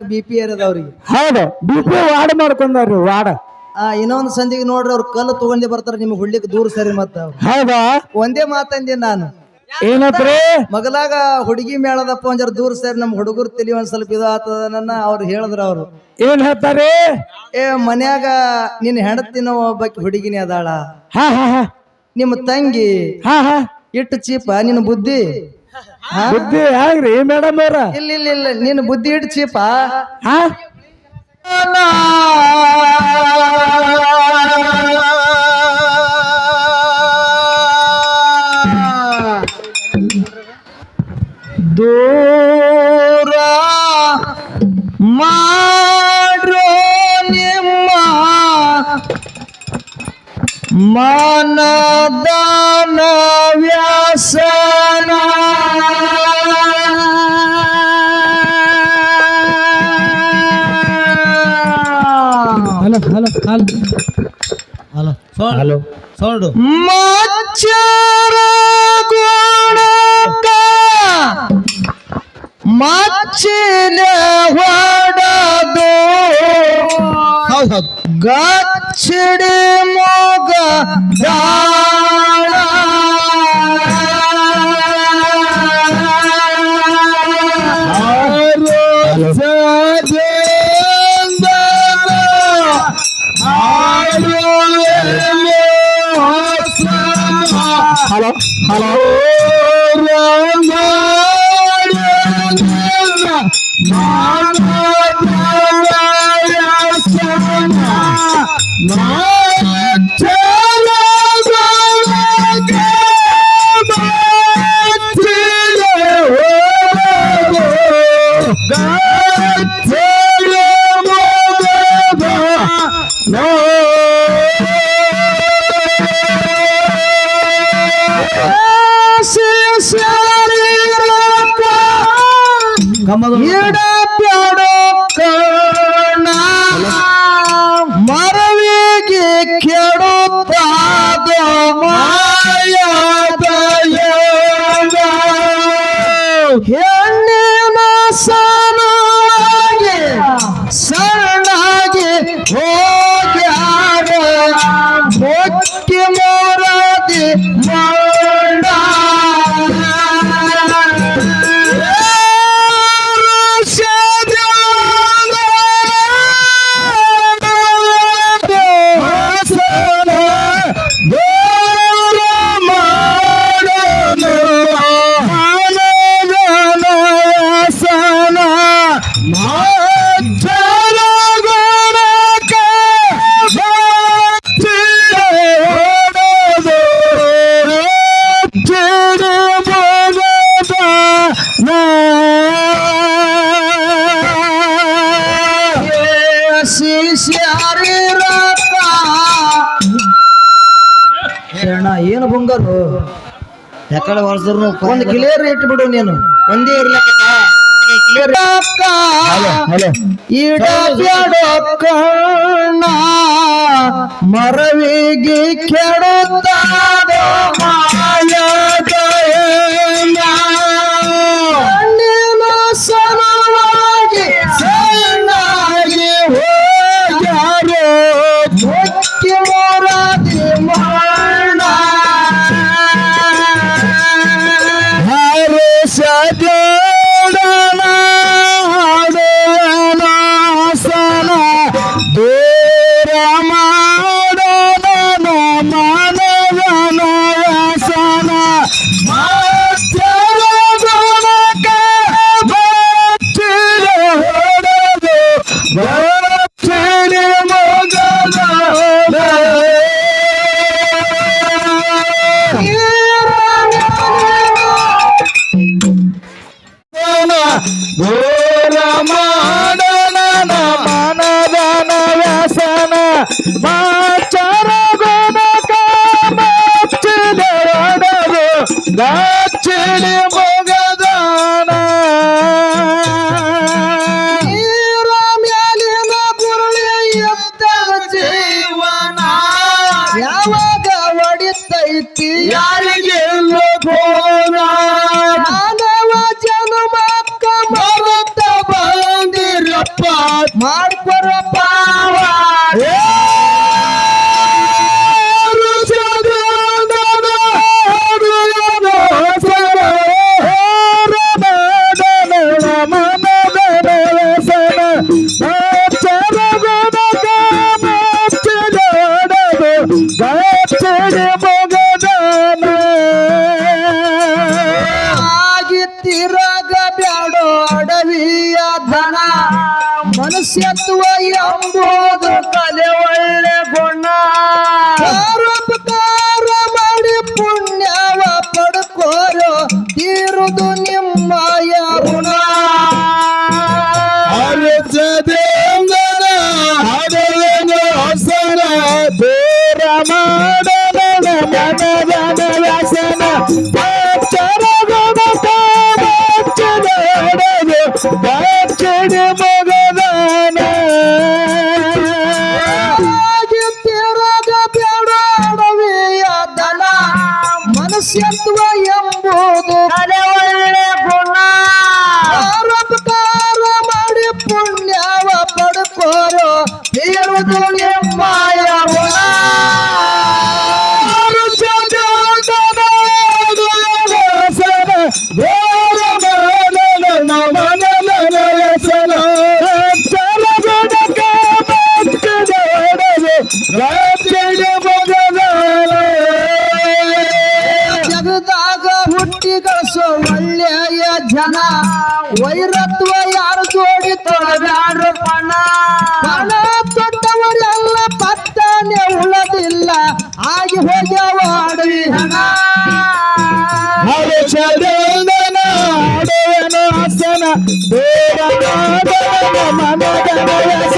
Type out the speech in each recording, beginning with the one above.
B P ಹೌದು B P ವಾಡ ಮಾಡ್ಕೊಂಡಾರ್ರಿ ವಾಡ ಆ ಇನ್ನೊಂದು ಸಂಧಿಗೆ ನೋಡ್ರಿ ಅವ್ರು ಕಲ್ಲು ತಗೊಂಡೇ ಬರ್ತಾರ ನಿಮ್ಗೆ ಹುಡ್ಲಿಕ್ಕೆ ದೂರ ಸರಿ ಮತ್ತ ಹೌದಾ? ಒಂದೇ ಮಾತಂದಿನ ನಾನು. ಏನತ್ರಿ? ಮಗಲಾಗ ಹುಡುಗಿ ಮೇಳದಪ್ಪ ಒಂದ್ ಜರ ದೂರ ಸರಿ ನಮ್ಮ ಹುಡುಗರು ತಲಿ ಒಂದ್ ಸ್ವಲ್ಪ ಇದು ಆತದ ನನ್ನ ಅವ್ರು ಹೇಳಿದ್ರ ಅವ್ರು. ಏನ್ ಹೇಳ್ತಾರೆ? ಏ ಮನ್ಯಾಗ ನಿನ್ನ ಹೆಣತಿನ ಒಬ್ಬಾಕಿ ಹುಡುಗಿನೇ ಅದಾಳ. ಹಾ ಹಾ ಹಾ. ನಿಮ್ಮ ತಂಗಿ ಹಾ ಹಾ. ಇಟ್ಟು ಚೀಪ ನಿನ್ನ ಬುದ್ಧಿ? ಬುದ್ಧಿ ಹ್ಯಾಂಗ್ರಿ ಮೇಡಮ್ ಅವ್ರ? ಇಲ್ಲ ಇಲ್ಲ ಇಲ್ಲ. ನಿನ್ನ ಬುದ್ಧಿ ಚೀಪ ಹಾ ದೂರ ಮಾಡ್ರೋ ನಿಮ್ಮ ಮನದಾನ ವ್ಯಾಸನ ಹಲೋ. ಹಲೋ. ಸೌಂಡು ಮಚ್ಚರ ಗುಣಕ. ಮಚ್ಚಿನ ಹೊಡದು. ಹೌದು ಗಚ್ಚಿಡಿ ಮೊಗ. graça ಬಂಗಾರು ಯಾಕಡೆ ವರ್ಷದ್ರು ಒಂದು ಕ್ಲಿಯರ್ ಇಟ್ಬಿಡು ನೀನು. ಒಂದೇ ಇರ್ಲಕ್ಕ ಇಡಬ್ಯಾಡೋ ಕಣ್ಣ ಮರವಿಗೆ ಕೆಡುತ್ತಾದ Hallelujah.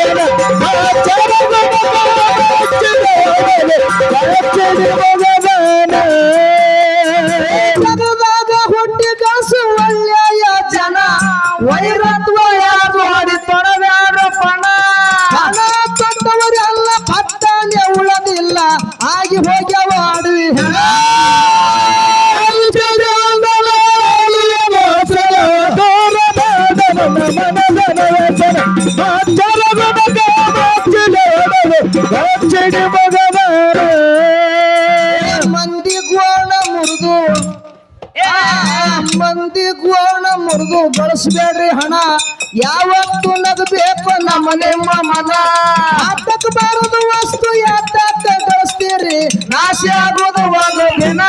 ಬಳಸ್ಬೇಡ್ರಿ ಹಣ, ಯಾವತ್ತು ನಗಬೇಕು ನಮ್ಮ ನಿಮ್ಮ ಮನ. ಆತಕ್ ಬಾರದು ವಸ್ತು, ಯಾತಕ್ಕ ನಾಶ ಆಗೋದು ಒಂದು ದಿನ.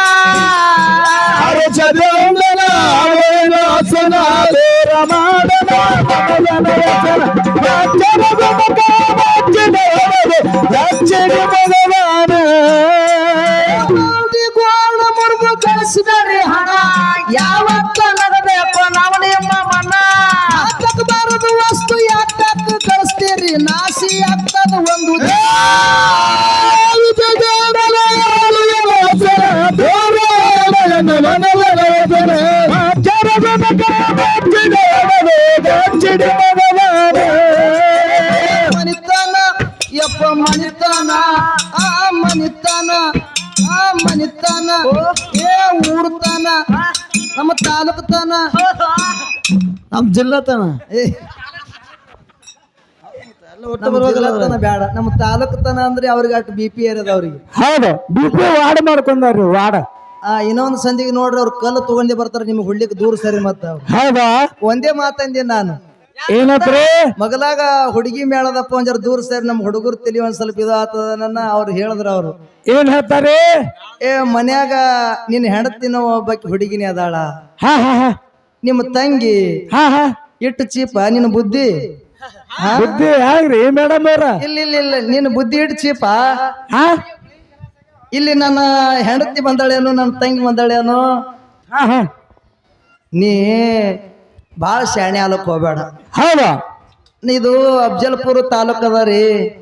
ತಾಲೂಕು ತನ. ನಮ್ ಜಿಲ್ಲಾ ತನ. ಬೇಡ ನಮ್ಮ ತಾಲೂಕು ತನ ಅಂದ್ರೆ ಅವ್ರಿಗೆ ಅಷ್ಟು ಬಿ ಪಿ ಇರೋದು ಅವ್ರಿಗೆ. ಹೌದು. ಬಿ ಪಿ ವಾರ್ಡ್ ಮಾಡ್ಕೊಂಡಾರ್ರಿ ವಾರ್ಡ್. ಆ ಇನ್ನೊಂದು ಸಂದಿಗೆ ನೋಡ್ರಿ ಅವ್ರು ಕಲ್ಲು ತಗೊಂಡೇ ಬರ್ತಾರೆ ನಿಮ್ಗೆ ಹುಳ್ಳಿಕ್ ದೂರ ಸರಿ ಮತ್ತ. ಹೌದಾ? ಒಂದೇ ಮಾತಂದೆ ನಾನು. ಏನತ್ರಿ? ಮಗಲಾಗ ಹುಡುಗಿ ಮೇಳದಪ್ಪ ಒಂದ್ ಜರ ದೂರ ಸೇರಿ ನಮ್ಮ ಹುಡುಗರು ತಲಿ ಒಂದ್ ಸ್ವಲ್ಪ ಇದು ಆತದ ನನ್ನ ಅವ್ರು ಹೇಳಿದ್ರ ಅವ್ರು. ಏನ್ ಹೇಳ್ತಾರೆ? ಏ ಮನ್ಯಾಗ ನಿನ್ನ ಹೆಂಡತಿನ ಒಬ್ಬಾಕಿ ಹುಡುಗಿನಿ ಅದಾಳ. ಹಾ ಹಾ ಹಾ. ನಿಮ್ಮ ತಂಗಿ ಹಾ ಹಾ. ಇಟ್ಟು ಚೀಪ ನಿನ್ನ ಬುದ್ಧಿ? ಹಾ? ಬುದ್ಧಿ ಮೇಡಮ್ ಅವ್ರ? ಇಲ್ಲ ಇಲ್ಲ ಇಲ್ಲ. ನಿನ್ನ ಬುದ್ಧಿ ಇಟ್ಟು ಚೀಪ? ಹಾ? ಇಲ್ಲಿ ನನ್ನ ಹೆಂಡತಿ ಬಂದಾಳೇನು ನನ್ನ ತಂಗಿ ಬಂದಾಳೇನು? ಹಾ ಹಾ. ನೀ ಭಾಳ ಶಾಣೆ ಆಲಕ್ ಹೋಗ್ಬೇಡ. ಹೌದಾ? ಇದು ಅಫಜಲ್ಪುರ ತಾಲೂಕ್ ಅದ ರೀ.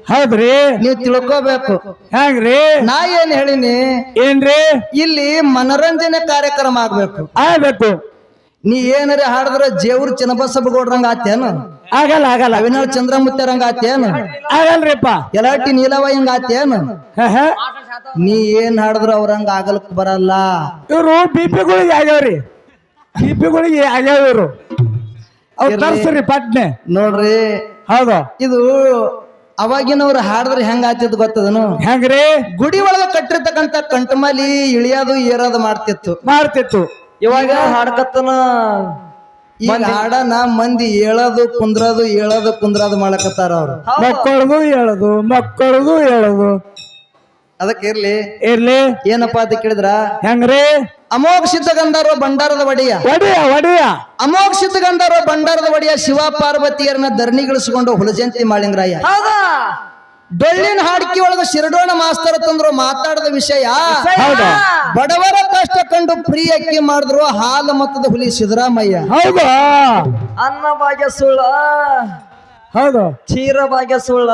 ಹೌದ್ರಿ? ನೀವು ತಿಳ್ಕೋಬೇಕು. ಹೆಂಗ್ರಿ? ನಾ ಏನ್ ಹೇಳಿನಿ? ಏನ್ರಿ? ಇಲ್ಲಿ ಮನರಂಜನೆ ಕಾರ್ಯಕ್ರಮ ಆಗ್ಬೇಕು. ಆಗ್ಬೇಕು. ನೀ ಏನಾರ ಹಾಡಿದ್ರೆ ಜೇವ್ರ ಚಿನ್ನಬಸಪ್ಪಗೌಡ್ರಂಗ ಆತೇನು ಆಗಲ್ಲ ಆಗಲ್ಲ. ಅವಿನಾಳ್ ಚಂದ್ರಮುತ್ತರಂಗ ಆತೇನು ಆಗಲ್ರಿಪ್ಪ. ಎಲಾಟಿ ನೀಲವಾಯಂಗ ಆತೇನು ಹಾ ಹಾ. ನೀ ಏನ್ ಹಾಡಿದ್ರ ಅವ್ರಂಗ ಆಗಲ್ಕ್ ಬರಲ್ಲ. ಇವ್ರು ಬಿ ಪಿಗಳಿಗೆ ಆಗ್ಯಾವ್ರಿ. ಬಿ ಪಿಗಳಿಗೆ ಆಗ್ಯಾವ ಇವ್ರು. ತರ್ಸ್ರಿ ಪಟ್ನೆ. ನೋಡ್ರಿ. ಹೌದು. ಇದು ಅವಾಗಿನವ್ರು ಹಾಡಿದ್ರೆ ಹೆಂಗ ಆತಿದ್ ಗೊತ್ತದನು? ಹೆಂಗ್ರಿ? ಗುಡಿ ಒಳಗ ಕಟ್ಟಿರ್ತಕ್ಕಂತ ಕಂಟಮಲಿ ಇಳಿಯೋದು ಏರೋದು ಮಾಡ್ತಿತ್ತು. ಮಾಡ್ತಿತ್ತು. ಇವಾಗ ಹಾಡ್ಕತ್ತನ. ಈಗ ಹಾಡನ ಮಂದಿ ಹೇಳೋದು ಕುಂದ್ರದು ಹೇಳೋದು ಕುಂದ್ರದು ಮಾಡಕತ್ತಾರ ಅವ್ರು. ಮಕ್ಕಳಿಗೂ ಹೇಳೋದು ಮಕ್ಕಳಿಗೂ ಹೇಳೋದು ಅದಕ್ಕೆ ಇರ್ಲಿ. ಇರ್ಲಿ. ಏನಪ್ಪಾ ಅಂತ ಕೇಳಿದ್ರ? ಹೆಂಗ್ರಿ? ಅಮೋಘ ಸಿದ್ಧಗಂಧರ್ವ ಭಂಡಾರದ ಒಡೆಯ. ಒಡೆಯ ಒಡಿಯ. ಅಮೋಘ ಸಿದ್ಧಗಂಧರ್ವ ಭಂಡಾರದ ಒಡೆಯ ಶಿವ ಪಾರ್ವತಿಯರನ್ನ ಧರಣಿಗಳಿಸಿಕೊಂಡು ಹುಲಜಂತಿ ಮಾಳಿಂಗರಾಯ. ಡೊಳ್ಳಿನ ಹಾಡಿಕೆ ಒಳಗ ಶಿರಡೋಣ ಮಾಸ್ತರ ತಂದ್ರು ಮಾತಾಡದ ವಿಷಯ. ಹೌದು? ಬಡವರ ಕಷ್ಟ ಕಂಡು ಪ್ರಿಯ ಅಕ್ಕಿ ಮಾಡಿದ್ರು ಹಾಲು ಮತದ ಹುಲಿ ಸಿದ್ದರಾಮಯ್ಯ. ಹೌದಾ? ಅನ್ನ ಭಾಗ್ಯ ಸುಳ್ಳ. ಹೌದು. ಕ್ಷೀರ ಭಾಗ್ಯ ಸುಳ್ಳ.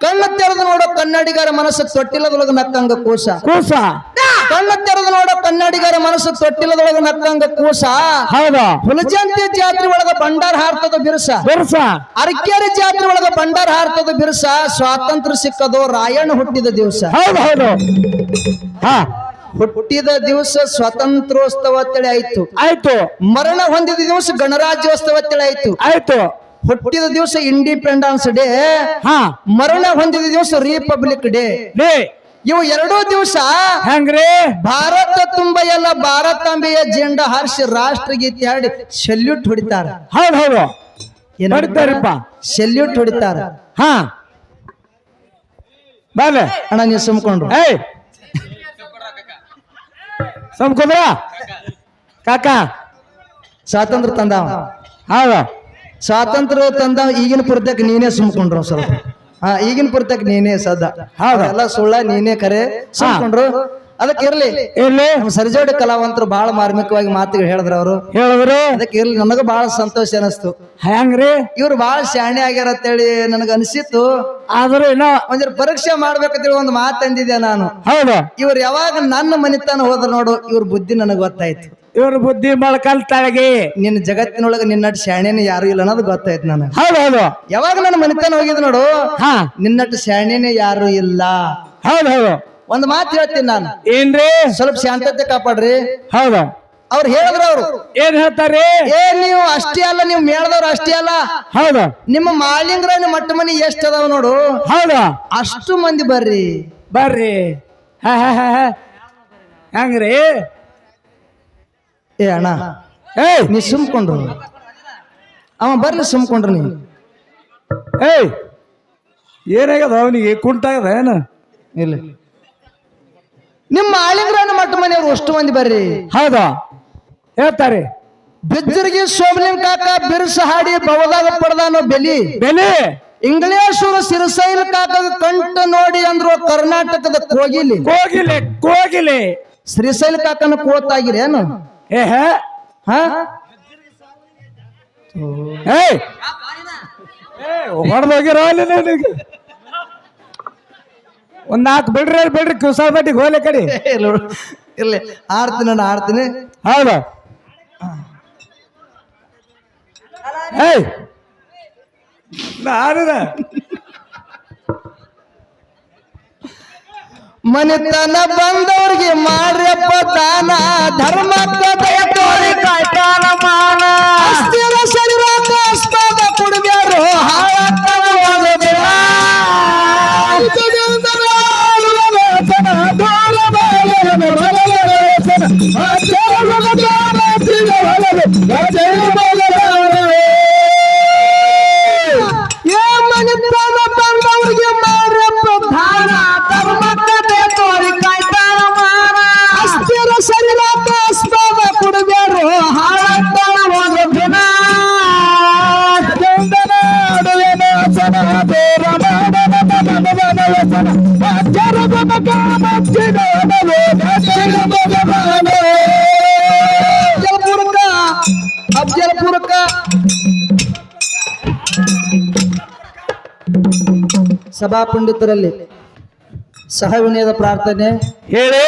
ಕಣ್ಣ ತೆರೆದು ನೋಡೋ ಕನ್ನಡಿಗರ ಮನಸ್ಸು ತೊಟ್ಟಿಲದೊಳಗ ನಕ್ಕಂಗ ಕೂಸ. ಕೂಸ. ಕಣ್ಣ ತೆರೆದು ನೋಡೋ ಕನ್ನಡಿಗರ ಮನಸ್ಸು ತೊಟ್ಟಿಲದೊಳಗ ನಕ್ಕಂಗ ಕೂಸ. ಹೌದಾ. ಹುಲಜಂತಿ ಜಾತ್ರೆ ಒಳಗ ಭಂಡಾರ ಹಾರ್ತದ ಬಿರುಸ. ಬಿರುಸ. ಅರಕೇರಿ ಜಾತ್ರೆ ಒಳಗ ಭಂಡಾರ ಹಾರ್ತದ ಬಿರುಸ. ಸ್ವಾತಂತ್ರ್ಯ ಸಿಕ್ಕದು ರಾಯಣ್ಣ ಹುಟ್ಟಿದ ದಿವಸ. ಹೌದು ಹೌದು. ಹಾ. ಹುಟ್ಟಿದ ದಿವಸ ಸ್ವಾತಂತ್ರ್ಯೋತ್ಸವ ತಿಳಿ ಆಯ್ತು. ಆಯ್ತು. ಮರಣ ಹೊಂದಿದ ದಿವಸ ಗಣರಾಜ್ಯೋತ್ಸವ ತಿಳಿ ಆಯ್ತು. ಆಯ್ತು. ಹುಟ್ಟಿದ ದಿವಸ ಇಂಡಿಪೆಂಡೆನ್ಸ್ ಡೇ ಹಾ. ಮರಣ ಹೊಂದಿದ ದಿವಸ ರಿಪಬ್ಲಿಕ್ ಡೇ ಲೇ. ಇವು ಎರಡೂ ದಿವಸ ಹೆಂಗ್ರಿ? ಭಾರತ ತುಂಬ ಎಲ್ಲ ಭಾರತಾಂಬೆಯ ಜೆಂಡ ಹಾರಿಸಿ ರಾಷ್ಟ್ರಗೀತೆ ಹಾಡಿ ಸೆಲ್ಯೂಟ್ ಹೊಡಿತಾರ. ಹೌದು ಹೌದು. ಏನ್ ಹೊಡಿತಾರಪ್ಪ. ಸೆಲ್ಯೂಟ್ ಹೊಡಿತಾರ. ಹಾ. ಬಾಲೆ ಅಣ್ಣ ನೀವು ಸುಮ್ಕೊಂಡ್ರು. ಏಯ್. ಸುಮ್ಕೊಂಡ್ರ? ಕಾಕ. ಸ್ವಾತಂತ್ರ್ಯ ತಂದಾವ ಹೌದು. ಸ್ವಾತಂತ್ರ್ಯ ತಂದ ಈಗಿನ ಪುರ್ತಕ್ಕೆ ನೀನೇ ಸುಮ್ಕೊಂಡ್ರು ಸ್ವಲ್ಪ. ಹಾ ಈಗಿನ ಪುರ್ತಕ್ಕೆ ನೀನೇ ಸದ್ದ ಹೌದಾ. ಎಲ್ಲ ಸುಳ್ಳ ನೀನೇ ಕರೆ ಸುಮ್ಕೊಂಡ್ರು. ಅದಕ್ಕೆ ಇರ್ಲಿ. ಇರ್ಲಿ. ಸರಿಜೋಡಿ ಕಲಾವಂತರು ಬಹಳ ಮಾರ್ಮಿಕವಾಗಿ ಮಾತುಗಳು ಹೇಳಿದ್ರ ಅವರು. ಹೇಳಿದ್ರು. ಅದಕ್ಕೆ ಇರ್ಲಿ. ನನಗ ಬಹಳ ಸಂತೋಷ ಅನಿಸ್ತು. ಹೆಂಗ್ರಿ ಇವ್ರು ಬಹಳ ಶಾಣೆ ಆಗ್ಯಾರ ಅಂತೇಳಿ ನನಗ ಅನಿಸಿತ್ತು. ಆದ್ರೂ ಏನೋ ಒಂದ್ರ ಪರೀಕ್ಷೆ ಮಾಡ್ಬೇಕಂತೇಳಿ ಒಂದು ಮಾತು ಅಂದಿದ್ದೆ ನಾನು. ಹೌದು? ಇವ್ರು ಯಾವಾಗ ನನ್ನ ಮನಿತನ ಹೋದ್ರ ನೋಡು ಇವ್ರ ಬುದ್ಧಿ ನನಗೆ ಗೊತ್ತಾಯ್ತು. ಇವ್ರ ಬುದ್ಧಿ ತಳಗಿ ನಿನ್ನ ಜಗತ್ತಿನೊಳಗ ನಿನ್ನಟ್ಟು ಶಾಣೆನ ಯಾರು ಇಲ್ಲ ಅನ್ನೋದು ಗೊತ್ತಾಯ್ತು ನನಗೆ. ಹೌದು ಹೌದು. ಯಾವಾಗ ನನ್ನ ಮನಿತನ ಹೋಗಿದ್ ನೋಡು ಹಾ. ನಿನ್ನಟ್ಟು ಶಾಣೆನೇ ಯಾರು ಇಲ್ಲ. ಹೌದು ಹೌದು. ಒಂದ್ ಮಾತು ಹೇಳ್ತೀನಿ ನಾನು. ಏನ್ರಿ? ಸ್ವಲ್ಪ ಶಾಂತತೆ ಕಾಪಾಡ್ರಿ. ಹೌದಾ? ಅವ್ರು ಹೇಳಿದ್ರ ಅವ್ರು. ಏನ್ ಹೇಳ್ತಾರೆ ಏ ನೀವು ಅಷ್ಟೇ ಅಲ್ಲ ನೀವು ಮೇಳದವ್ರು ಅಷ್ಟೇ ಅಲ್ಲ. ಹೌದಾ? ನಿಮ್ಮ ಮಾಳಿಂಗ್ರಾಯನ ಮಟ್ಟ ಮನಿ ಎಷ್ಟ್ ಅದಾವ ನೋಡು. ಹೌದಾ? ಅಷ್ಟು ಮಂದಿ ಬರ್ರಿ. ಬರ್ರಿ. ಹಾ ಹಾ ಹಾ ಹಾ. ಹೆಂಗ್ರಿ? ಏ ಅಣ್ಣ. ಏ ನೀ ಸುಮ್ಕೊಂಡ್ರು. ಅವ ಬರ್ಲಿ ಸುಮ್ಕೊಂಡ್ರು ನೀ ಏಯ್! ಏನಾಗ್ಯದ ಅವನಿಗೆ? ಕುಂಟಾಗದ ಏನು? ಇಲ್ಲ. ನಿಮ್ಮ ಮಾಳಿಂಗ್ರಾಯನ ಮಠ ಮನೆಯವರು ಅಷ್ಟು ಮಂದಿ ಬರ್ರಿ. ಹೌದಾ? ಹೇಳ್ತಾರೆ. ಬಿದ್ದರಿಗೆ ಸೋಮಲಿಂಗ ಕಾಕ ಬಿರುಸ ಹಾಡಿ ಬವದಾಗ ಪಡೆದಾನೋ ಬೆಲಿ. ಬೆಲೆ? ಇಂಗ್ಲೇಶ್ವರ ಸಿರಸೈಲ ಕಾಕ ಕಂಠ ನೋಡಿ ಅಂದ್ರು ಕರ್ನಾಟಕದ ಕೋಗಿಲಿ. ಕೋಗಿಲೆ ಕೋಗಿಲೆ. ಶ್ರೀಶೈಲ ಕಾಕನ ಕೋತಾಗಿರಿ ಏನು? ಏ ಹೇ? ಹಾ ಏಯ್ ಹೊಡೆದೋಗಿರೋ ಅಲ್ಲಿ ನಿನಗೆ ಒಂದ್ ನಾಲ್ಕು ಬಿಡ್ರಿ ಬಿಡ್ರಿ ಬಟ್ಟಿಗೆ ಹೋಗ್ಲಿ ಕಡಿ. ಇರ್ಲಿ. ಆಡ್ತೀನಿ ನಾನು ಆಡ್ತೀನಿ ಹೌದ? ಏಯ್! ನಾನಿದ. ಮನೆತನ ಬಂದವ್ರಿಗೆ ಮಾಡ್ರಪ್ಪ ತಾನ ಧರ್ಮ ದಯ ತೋರಿ ಕಾಯ್ತಾನ ಮಾನ. ಅಸ್ಥಿರ ಅಫ್ಜಲ್ಪುರಕ್ಕ ಸಭಾ ಪಂಡಿತರಲ್ಲಿ ಸಹವಿನಯದ ಪ್ರಾರ್ಥನೆ. ಹೇಳಿ.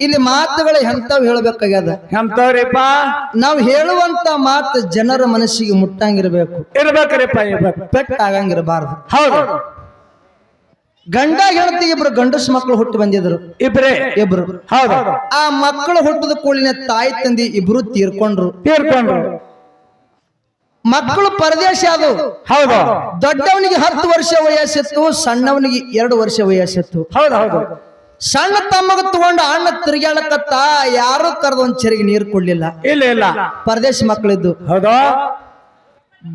ಇಲ್ಲಿ ಮಾತುಗಳು ಎಂಥವು ಹೇಳ್ಬೇಕಾಗ್ಯದ? ಎಂತವ್ರಿಪ್ಪ ನಾವು ಹೇಳುವಂತ ಮಾತು ಜನರ ಮನಸ್ಸಿಗೆ ಮುಟ್ಟಂಗಿರ್ಬೇಕು. ಇರ್ಬೇಕ್ರಿಪ್ಪ ಪೆಟ್ಟ ಪೆಟ್ ಆಗಂಗಿರಬಾರ್ದು ಹೌದು. ಗಂಡ ಹೆಂಡತಿ ಇಬ್ರು ಗಂಡಸ್ ಮಕ್ಕಳು ಹುಟ್ಟು ಬಂದಿದ್ರು. ಇಬ್ರೇ? ಇಬ್ರು. ಹೌದು. ಆ ಮಕ್ಕಳು ಹುಟ್ಟಿದ ಕೂಡಲಿನ ತಾಯಿ ತಂದಿ ಇಬ್ರು ತೀರ್ಕೊಂಡ್ರು. ತೀರ್ಕೊಂಡ್ರು. ಮಕ್ಕಳು ಪರದೇಶ ಅದು ಹೌದು. ದೊಡ್ಡವನಿಗೆ ಹತ್ತು ವರ್ಷ ವಯಸ್ಸಿತ್ತು ಸಣ್ಣವನಿಗೆ ಎರಡು ವರ್ಷ ವಯಸ್ಸಿತ್ತು. ಹೌದು ಹೌದು. ಸಣ್ಣ ತಮ್ಮಗ ತಗೊಂಡು ಅಣ್ಣ ತಿರುಗಾಡಕತ್ತ ಯಾರು ಕರೆದ ಒಂದ್ ಚರಿಗೆ ನೀರು ಕೊಡ್ಲಿಲ್ಲ. ಇಲ್ಲ ಇಲ್ಲ. ಪರದೇಶ ಮಕ್ಕಳಿದ್ದು. ಹೌದು.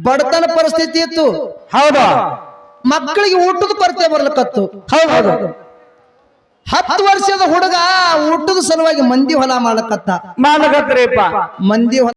ಬಡತನ ಪರಿಸ್ಥಿತಿ ಇತ್ತು. ಹೌದು. ಮಕ್ಕಳಿಗೆ ಊಟದ ಕೊರತೆ ಬರ್ಲಕತ್ತು ಹೌದು ಹತ್ತು ವರ್ಷದ ಹುಡುಗ ಊಟದ ಸಲುವಾಗಿ ಮಂದಿ ಹೊಲ ಮಾಡಕತ್ತ ಮಾಡಕತ್ರಿಪ್ಪ ಮಂದಿ ಹೊಲ